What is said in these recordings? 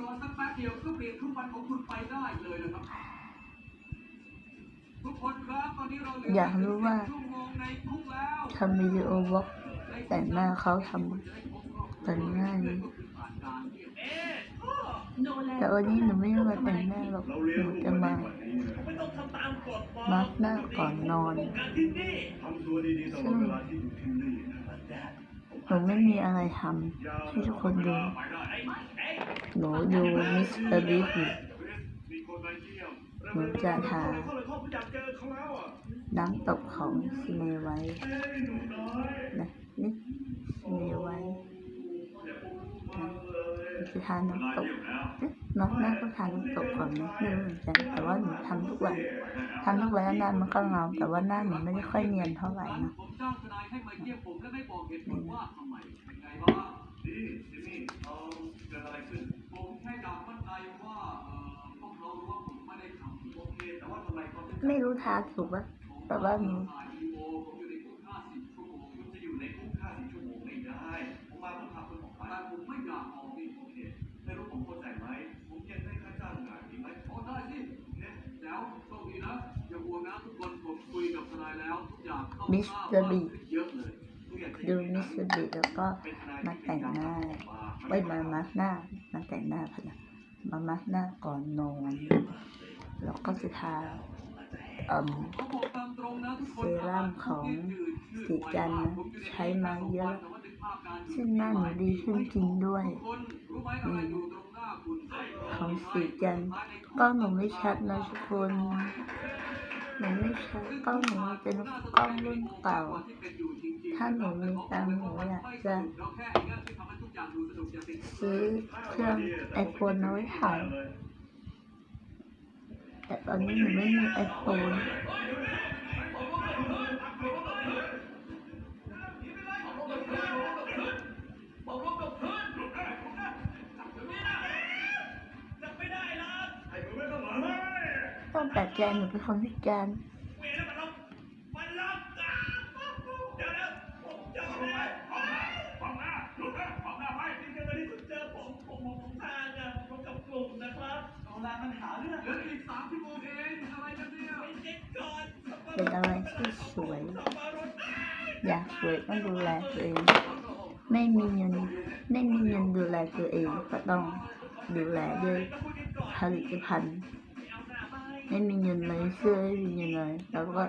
รอสักแป๊บเดียวก็เปลี่ยนทุกวันของคุณไปได้เลยนะครับ ทุกคนครับตอนนี้เราเหลือยากรู้ว่า ชั่วโมงในคุกแล้วทำวิดีโอบล็อกแต่งหน้าเขาทำแต่งหน้านี้แต่วันนี้หนูไม่ได้มาแต่งหน้าหรอกหนูจะมาไม่ต้องทำตามกฎมาร์กหน้าก่อนนอน การที่นี่ทำตัวดีๆตลอดเวลาที่อยู่ที่นี่นะหนูไม่มีอะไรทำให้ทุกคนดู หนูดูมิสเตอร์บีอยู่หนูจะทาน้ำตกของสเนไว้นะนี่สเนไวท์จะทานน้ำตกน้องหน้าก็ทานน้ำตกก่อนนะไม่รู้เหมือนกันแต่ว่าหนูทำทุกวันทำทุกวันแล้วหน้ามันก็เงาแต่ว่าหน้าหนูไม่ได้ค่อยเนียนเท่าไหร่นะ ผมจ้างทนายให้มาเยี่ยมผมและไม่บอกเหตุผลว่าทำไมเป็นไงบ้างนี่ที่นี่เอาเกิดอะไรขึ้น ผมแค่อยากมั่นใจว่าเอ่อพวกเขารู้ว่าผมไม่ได้ทำโอเคแต่ว่าทำไมเขาถึงไม่รู้ทาถูกปะแต่ว่ามี ผมอยู่ในคุก50ชั่วโมงคุณจะอยู่ในคุกห้าสิบชั่วโมงไม่ได้ผมมาต้องพาคุณออกไปแต่ผมไม่อยากออกนี่โอเคไม่รู้ผมเข้าใจไหมผมยังได้ค่าจ้างงานดีไหมโอ้ได้สิเนี่ยแล้วโชคดีนะอย่าห่วงนะทุกคนผมคุยกับทนายแล้วทุกอย่างเข้ามิสเตอร์บี เยอะเลยทุกอย่างจะอดูยู่ในมินั้นสเตอร์บีแล้วก็ เป็น มาแต่งหน้าไว้มามาหน้ามาแต่งหน้าพนะมามาหน้าก่อนนอนแล้วก็จะทาเอ่อเซรั่มของสีจันนะใช้มาเยอะซึ่งหน้าหนูดีขึ้นจริงด้วยอของสีจันกล้องหนูไม่ชัดนะทุกคน หนูไม่ชัดกล้องหนูเป็นกล้องรุ่นเก่า ถ้าหนูมีตังหนูอยากจะซื้อเครื่องไอโฟนเอาไว้ถ่ายแต่ตอนนี้หนูไม่มีไอโฟน ใจหนูเป็นคนพิการเวรมันล็อกมันล็อกอะเดี๋ยวนะผมเจอแล้วฟังหน้าหยุดนะฟังหน้าไว้ที่จะที่สุดเจอผมผมผมผมทางอะผมกับกลุ่มนะครับเอาละมันหาเรื่องเหลืออีกสามชั่วโมงเองอะไรกันเนี่ยไปเช็คก่อนเป็นอะไรที่สวย อยากสวยต้องดูแลตัวเอง ไม่มีเงินไม่มีเงินดูแลตัวเองก็ต้องดูแลด้วยผลิตภัณฑ์ ไม่มีเงินเลยเสื้อไม่มีเงินเลยแล้วก็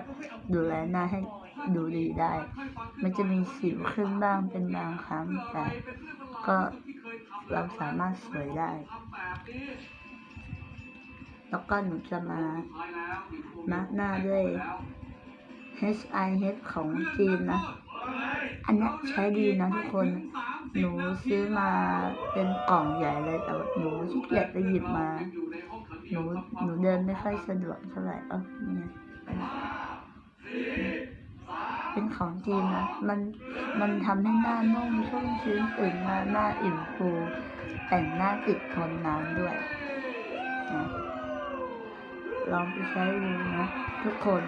ดูแลหน้าให้ดูดีได้ มันจะมีสิวขึ้นบ้างเป็นบางครั้งแต่ก็เราสามารถสวยได้ แล้วก็หนูจะมามาร์กหน้าด้วย H I H ของจีนนะ อันนี้ใช้ดีนะทุกคน หนูซื้อมาเป็นกล่องใหญ่เลยแต่หนูขี้เกียจไปหยิบมา หนูหนูเดินไม่ค่อยสะดวกเท่าไหร่เออนี่ไงเป็นของจีนนะ มัน มันทำให้หน้านุ่มชุ่มชื้นตื่นมาหน้าอิ่มฟู แต่งหน้าติดทนนานด้วยนะลองไปใช้ดูนะ ทุกคน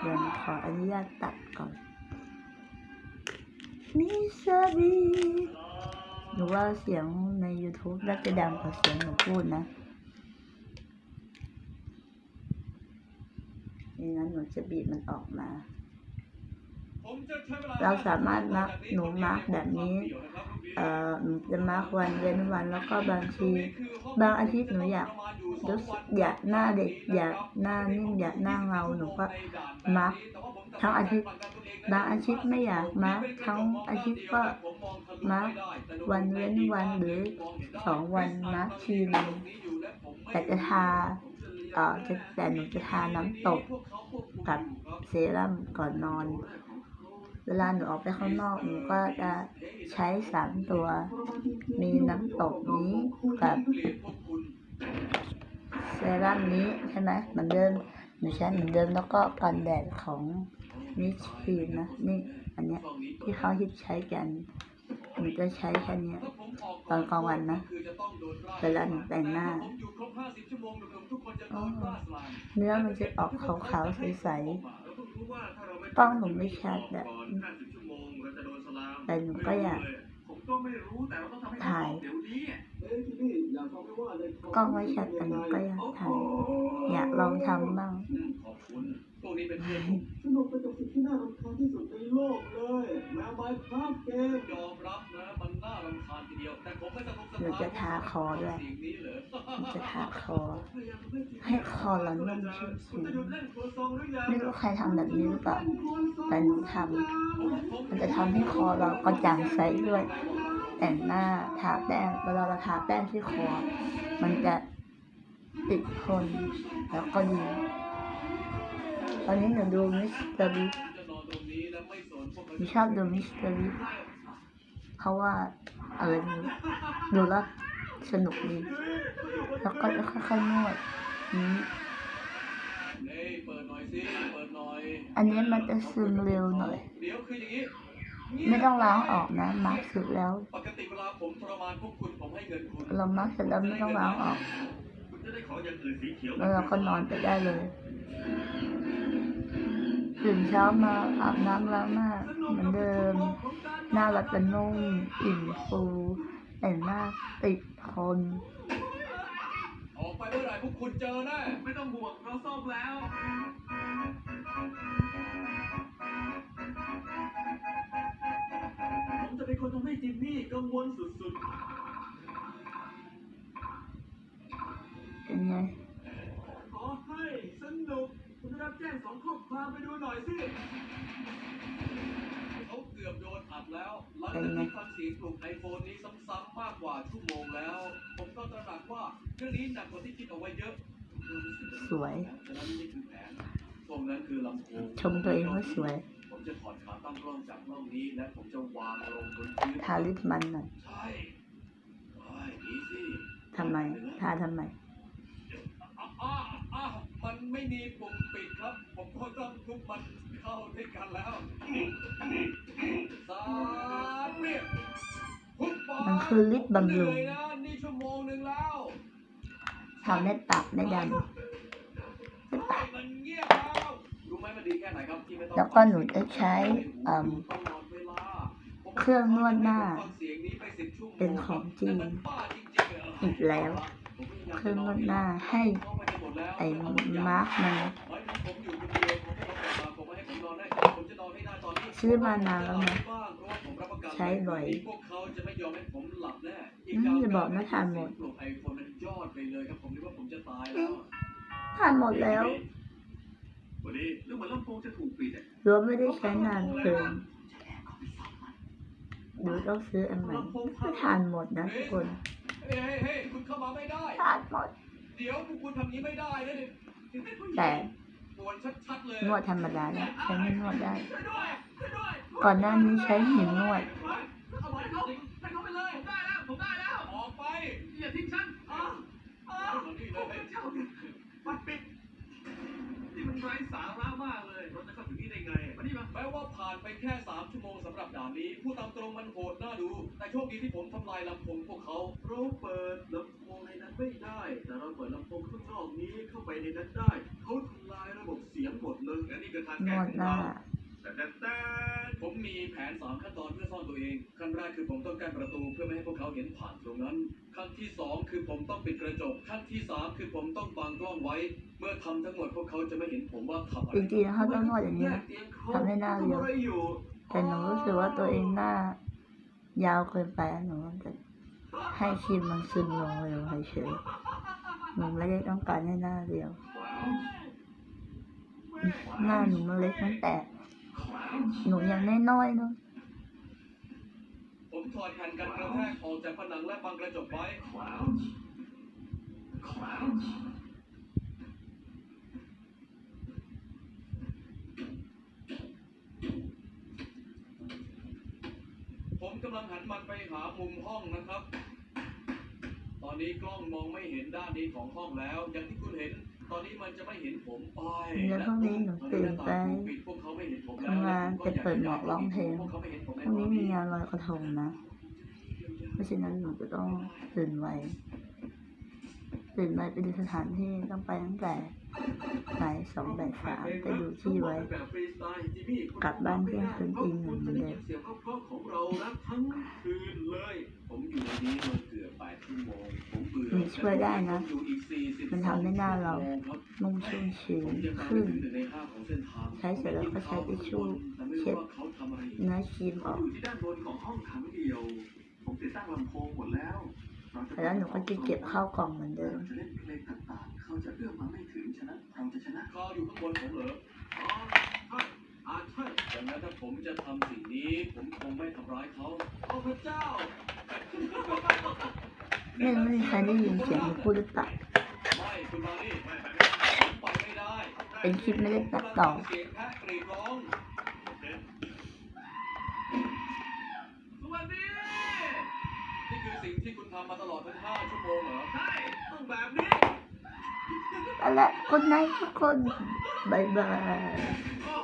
เดี๋ยวหนูขออนุญาตตัดก่อนมิสบี หนูว่าเสียงใน YouTube น่าจะดังกว่าเสียงหนูพูดนะนี่งั้นหนูจะบีบมันออกมา เราสามารถมาร์กหนูมาร์กแบบนี้ เอ่อหนูจะมาร์กวันเว้นวันแล้วก็บางที บางอาทิตย์หนูอยากรู้สึกอยากหน้าเด็กอยากหน้านิ่มอยากหน้าเงาหนูก็มาร์กทั้งอาทิตย์ บางอาทิตย์ไม่อยากมาร์กทั้งอาทิตย์ก็มาร์กวันเว้นวันหรือสองวันมาร์กทีนึงแต่จะทาเอ่อจะแต่หนูจะทาน้ำตกกับเซรั่มก่อนนอน เวลาหนูออกไปข้างนอกหนูก็จะใช้สามตัว มีน้ำตกนี้กับเซรั่มนี้ใช่ไหมเหมือนเดิมหนูใช้เหมือนเดิมแล้วก็กันแดดของ มิชคีนนะนี่อันเนี้ยที่เขาฮิตใช้กันหนูจะใช้แค่เนี้ยตอนกลางวันนะเวลาหนูแต่งหน้าเนื้อมันจะออกขาวๆใสๆกล้องหนูไม่ชัดอะแต่หนูก็อยากก็ไม่รู้แต่เราต้องทำให้เขาถ่ายบอกเดี๋ยวนี้เอ้ยที่นี่อยากฟังไหมว่าในท้องกล้องไม่ชัดแต่หนูก็อยากทำอยากลองทำบ้างอืมขอบคุณ พวกนี้เป็นเพื่อนผมสนุกเป็นกับสิ่งที่น่ารำคาญที่สุดในโลกเลยแมวไม้ภาพเกมยอมรับนะมันน่ารำคาญทีเดียว แต่ผมไม่สนุกสหนูนานจะทาคอด้วยเสียงนี้เหรอจะทาคอ ให้คอเรานุ่มชุ่มชื้นไม่รู้ใครทำแบบนี้หรือเปล่าแต่หนูทำมันจะทำให้คอเรากระจ่างใสด้วย แต่งหน้าทาแป้งเวลาเราทาแป้งที่คอ มันจะติดทนแล้วก็ดี ตอนนี้หนูดูมิสเตอร์บีไม่สนพวกเขาหนูชอบดูมิสเตอร์บิเพราะว่าอะไรไม่รู้ดูแล้วสนุกดีแล้วก็จะค่อยๆนวดนี้อันนี้มันจะซึมเร็วหน่อย ไม่ต้องล้างออกนะมาร์กเสร็จแล้วปกติเวลาผมทรมานพวกคุณผมให้เงินคุณเรามาสร็จแล้วไม่ต้องล้างออกคุณจะได้ของอย่างอื่นสีเขียวแล้วเราก็นอนไปได้เลย ตื่นเช้ามาอาบน้ำล้างหน้าเหมือนเดิม หน้าเราจะนุ่มอิ่มฟูแต่งหน้าติดทนออกไปเมื่อไหร่พวกคุณเจอแน่ไม่ต้องห่วงเราซ่อมแล้ว ผมจะเป็นคนทำให้จิมมี่กังวลสุดเป็นไง ๆ ขอให้สนุกคุณได้ รับแจ้งสองข้อความไปดูหน่อยสิเขาเกือบโดนอัดแล้ว หลังจากที่ฟังเสียงกลุ่มไอโฟนนี้ซ้ำๆมากกว่าชั่วโมงแล้ว ผมก็ตระหนักว่าเรื่องนี้หนักกว่าที่คิดเอาไว้เยอะสวยฉะนั้นนี่คือแผนช่วงนั้นคือลำโพงชมตัวเองว่าสวย ผมจะถอดขาตั้งกล้องจากกล้องนี้และผมจะวางลงบนพื้นทาลิปมันหน่อยใช่ใช่ดีสิทำไมทาทำไมอะอะอะมัน ไม่มีปุ่มปิดครับ ผมก็ต้องทุบมันเข้าด้วยกันแล้ว สามเรียบทุบไปมันคือลิปบำรุง เหนื่อยนะนี่ชั่วโมงหนึ่งแล้วทำให้ปากได้ดให้มันเงียบแล้วรู้ไหมมันดีแค่ไหนครับที่ไม่ต้องแล้วก็หนูจะใช้เอิ่มตลอดเวลาผมเครื่องนวดหน้าฟังเสียงนี้ไป10ชั่วโมเป็นของจีนแต่มันบ้าจริงๆเหรออีกแล้ว เครื่องนวดหน้าให้ ไอ้มาร์กมันซื้อมานานแล้วนะใช้บ่อยพวกเขาจะไม่ยอมให้ผมหลับแน่อืมอย่าบอกนะทานหมดปลุกไอโฟนมันยอดไปเลยครับผมนึกว่าผมจะตายแล้วทานหมดแล้ววันนี้ดูเหมือนลำโพงจะถูกปิดอะรวมไม่ได้ใช้นานเกินหนูต้องซื้ออันใหม่ก็ทานหมดนะทุกคนเฮ้ยเฮ้ยเฮ้ยคุณเข้ามาไม่ได้ทานหมด เดี๋ยวพวกคุณทำนี้ไม่ได้นะเนี่ยแต่ปวดชัดๆเลยนวดธรรมดาเนี่ยใช้ไม่นวดได้ ช่วยด้วยช่วยด้วยก่อนหน้านี้ใช้หินนวด เอาไว้เขาให้เขาไปเลยผมได้แล้วผมได้แล้วออกไปอย่าทิ้งฉันอ๋ออ๋อนี่เลยเจ้าปัดปิดนี่มันไร้สาระมากเลยเราจะเข้าถึงนี่ได้ไงมานี่มาแม้ว่าผ่านไปแค่ 3 ชั่วโมงสำหรับด่านนี้ ผู้ตามตรงมันโหดน่าดู แต่โชคดีที่ผมทำลายลำโพงพวกเขาเราเปิดลำโพงในนั้นไม่ได้ แต่เราเปิดลำโพงข้างนอกนี้เข้าไปในนั้นได้ เขาทำลายระบบเสียงหมดเลยงั้นนี่คือทางนแก้ของเราแต่แต่แต่ผมมีแผน3ขั้นตอนเพื่อซ่อนตัวเอง ขั้นแรกคือผมต้องกั้นประตูเพื่อไม่ให้พวกเขาเห็นผ่านตรงนั้น ขั้นที่2คือผมต้องปิดกระจก ขั้นที่3คือผมต้องบังกล้องไว้ เมื่อทำทั้งหมดพวกเขาจะไม่เห็นผมว่าทำอะไรจริงๆเขาต้องนวดอย่างนี้ทำให้หน้าเรียวทำอะแต่หนูรู้สึกว่าตัวเองหน้า ยาวเกินไปหนูจะให้ครีมมันซึมลงเร็วเฉยหนูไม่ได้ต้องการให้หน้าเรียว หน้าหนูมันเล็กตั้งแต่ หนูยังน้อยๆเนาะผมถอดแผ่นกันกระแทกออกจากผนังและบังกระจกไว้ ผมกำลังหัน มันไปหามุมห้องนะครับ ตอนนี้กล้องมองไม่เห็นด้านนี้ของห้องแล้ว อย่างที่คุณเห็น ตอนนี้มันจะไม่เห็นผมไปแล้วพรุ่งนี้หนูตื่นไปปิดพวกเขาไม่เห็นผมทำงานจะเปิดหมวกร้องเพลงพวกเขาไม่เห็นผมพรุ่งนี้มีงานลอยกระทงนะ เพราะฉะนั้นหนูจะต้องตื่นไวตื่นไวไปดูสถานที่ต้องไปตั้งแต่ บ่ายสองบ่ายสามไปดูที่ไว้แบบฟรีสไตล์จิมมี่คุณกลับบ้านเที่ยงคืนตีหนึ่งเหมือนเดิมเสียงเพราะๆของเรานะทั้งคืนเลยผมอยู่ในนี้มาเกือบแปดชั่วโมงผมเบื่อมันช่วยได้นะผมอยู่อีก40มันทำให้หน้าเราชั่วโมงครับนุ่มชุ่มชื้ผนมยังมาขึ้ไม่นถึงหนึ่งในห้าของเส้นทางใช้เสร็จแล้วก็ใช้ทิชชู่แต่ไม่รู้ว่าเขาทำอะไรอยู่เนื้อครีมออกอยู่ที่ด้านบนของห้องขังเดียวผมติดตั้งลำโพงหมดแล้วเราจะแล้วหนูก็จะเก็บเข้ากล่องเหมือนเดิม เราจะเล่นเพลงต่างๆเขาจะเอื้อมมาไม่ถึงฉะนั้นเราจะชนะคออยู่ข้างบนผมเหรออ๋อใช่อาใช่ดังนั้นถ้าผมจะทำสิ่งนี้ ผมคงไม่ทำร้ายเขาโอ้พระเจ้าไม่ไม่มีใครได้ยินเสียงหนูพูดหรือเปล่าไม่คุณมานี่ไม่ไม่ไม่ผมไปไม่ได้เป็นคลิปไม่ได้ตัดต่อเสียงแพะกรีดร้องสวัสดีนี่คือสิ่งที่คุณทำมาตลอดทั้งห้าชั่วโมงเหรอ ใช่ ต้องแบบนี้ เอาละคนไหนทุกคนบายบายโอ้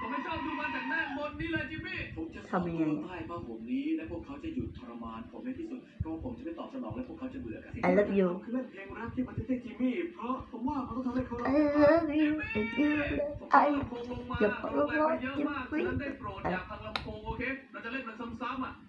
ผมไม่ชอบดูมาจากด้านบนนี่เลยจิมมี่ผมจะทำยังไงใต้ผ้าห่มนี้และพวกเขาจะหยุดทรมานผมในที่สุดเพราะว่าผมจะไม่ตอบสนองและพวกเขาจะเบื่อกัน I love you คือเล่นเพลงรักที่มันจะได้จิมมี่เพราะผมว่ามันต้องทำให้เขา I love you I love you ผม I ลำโพงลงมาอย่าเราเพิ่งลงไปเยอะอย่ามากเพิ่งฉะนั้นได้โปรดอยากฟังลำโพงโอเคเราจะเล่นดน